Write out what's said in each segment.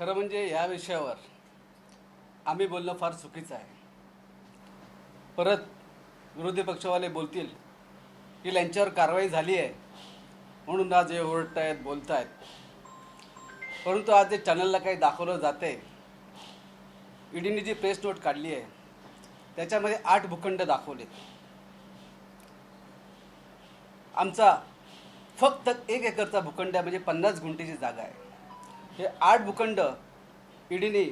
खरं म्हणजे या विषयावर आम्ही बोलणं फार चुकीचं आहे. परत विरोधी पक्षवाले बोलतील की यांच्यावर कारवाई झाली आहे म्हणून आज हे ओरडत आहेत बोलत आहेत परंतु आज जे चॅनलला काही दाखवलं जाते ईडीने जी प्रेस नोट काढली आहे त्याच्यामध्ये आठ भूखंड दाखवलेत आमचा फक्त एक एकरचा भूखंड आहे म्हणजे पन्नास गुंठेची जागा आहे. हे आठ भूखंड ईडीने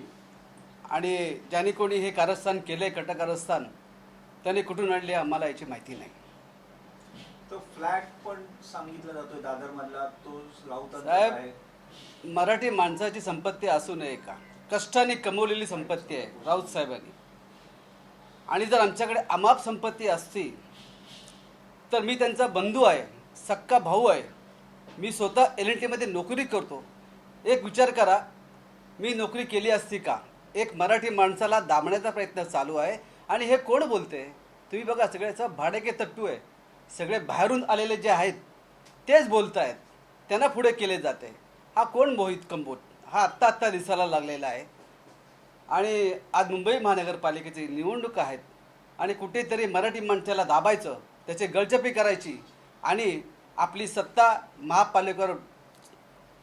आणि ज्याने कोणी हे कारस्थान केलं आहे कट कारस्थान त्याने कुठून आणले आम्हाला याची माहिती नाही. तो फ्लॅट पण सांगितला जातोय दादर मधला तो राऊतांचा साहेब, आहे? मराठी माणसाची संपत्ती असू नये का? कष्टाने कमवलेली संपत्ती आहे राऊत साहेबांनी. आणि जर आमच्याकडे अमाप संपत्ती असती तर मी त्यांचा बंधू आहे सक्का भाऊ आहे. मी स्वतः एल एन टीमध्ये नोकरी करतो. एक विचार करा मी नोकरी केली असती का? एक मराठी माणसाला दाबण्याचा प्रयत्न चालू आहे. आणि हे कोण बोलते? तुम्ही बघा सगळ्याचं भाडेके तट्टू आहे. सगळे बाहेरून आलेले जे आहेत तेच बोलत आहेत त्यांना पुढे केले जाते. हा कोण मोहित कंबोट? हा आत्ता आत्ता दिसायला लागलेला आहे. आणि आज मुंबई महानगरपालिकेची निवडणूक आहेत. आणि कुठेतरी मराठी माणसाला दाबायचं त्याची गळचपी करायची. आणि आपली सत्ता महापालिकेवर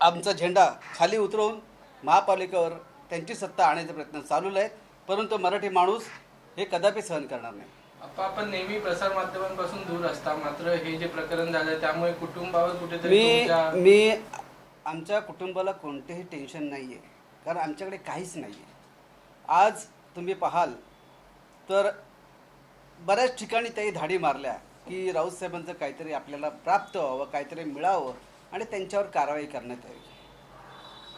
आमचा झेंडा खाली उतरवून महापालिकेवर त्यांची सत्ता आणण्याचा प्रयत्न चालू आहे परंतु मराठी माणूस हे कदापि सहन करणार नाही. आपण नेहमी प्रसार माध्यमांपासून दूर असता. मात्र हे जे प्रकरण झालं त्यामुळे कुटुंबावर कुठेतरी मी मी आमच्या कुटुंबाला कोणतेही टेन्शन नाही आहे कारण आमच्याकडे काहीच नाही आहे आज तुम्ही पाहाल तर बऱ्याच ठिकाणी त्याही धाडी मारल्या की राऊत साहेबांचं काहीतरी आपल्याला प्राप्त व्हावं काहीतरी मिळावं. आणि त्यांच्यावर कारवाई करण्यात यावी.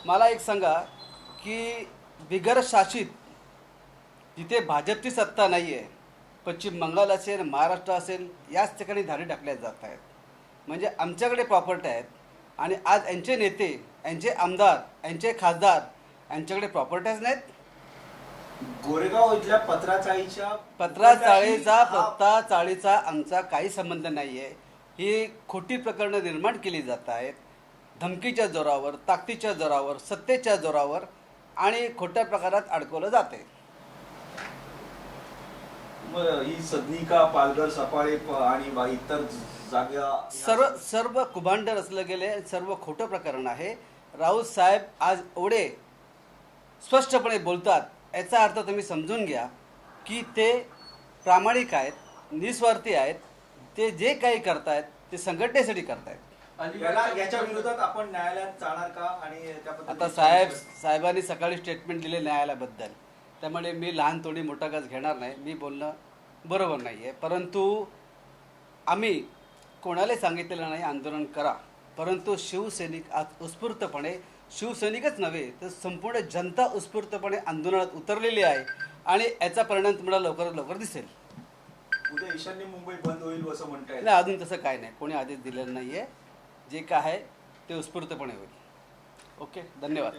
मला एक सांगा की बिगर शासित जिथे भाजपची सत्ता नाही आहे पश्चिम बंगाल असेल महाराष्ट्र असेल याच ठिकाणी धाडी टाकल्या जात आहेत. म्हणजे आमच्याकडे प्रॉपर्टी आहेत आणि आज यांचे नेते यांचे आमदार यांचे खासदार यांच्याकडे प्रॉपर्ट्याच नाहीत. गोरेगाव इथल्या पत्राचाळीच्या पत्रा चाळीचा हा- पत्ता चाळीचा आमचा काही संबंध नाही आहे ही खोटी प्रकरणं निर्माण केली जात आहेत. धमकीच्या जोरावर ताकदीच्या जोरावर सत्तेच्या जोरावर आणि खोट्या प्रकारात अडकवलं जाते ही सदनिका पालघर सफाळे आणि इतर जागा सर्व सर्व कुभांड रचलं गेले सर्व खोटं प्रकरण आहे. राऊत साहेब आज एवढे स्पष्टपणे बोलतात याचा अर्थ तुम्ही समजून घ्या की ते प्रामाणिक आहेत निस्वार्थी आहेत. ते जे काही करतायत ते संघटनेसाठी करतायत. याला याच्या विरोधात आपण न्यायालयात जाणार का? आणि त्या पद्धतीने- आता साहेब साहेबांनी सकाळी स्टेटमेंट दिले न्यायालयाबद्दल. त्यामुळे मी लहान थोडी मोठा गज घेणार नाही. मी बोलणं बरोबर नाही आहे परंतु आम्ही कोणाला सांगितलेलं नाही आंदोलन करा. परंतु शिवसैनिक आज उत्स्फूर्तपणे शिवसैनिकच नव्हे तर संपूर्ण जनता उत्स्फूर्तपणे आंदोलनात उतरलेली आहे. आणि याचा परिणाम तुम्हाला लवकरात लवकर दिसेल. उद्या ईशान्य मुंबई बंद होईल असं म्हणताय नाही अजून तसं काय नाही. कोणी आदेश दिलेला नाही आहे जे काय आहे ते उत्स्फूर्तपणे होईल. ओके? धन्यवाद.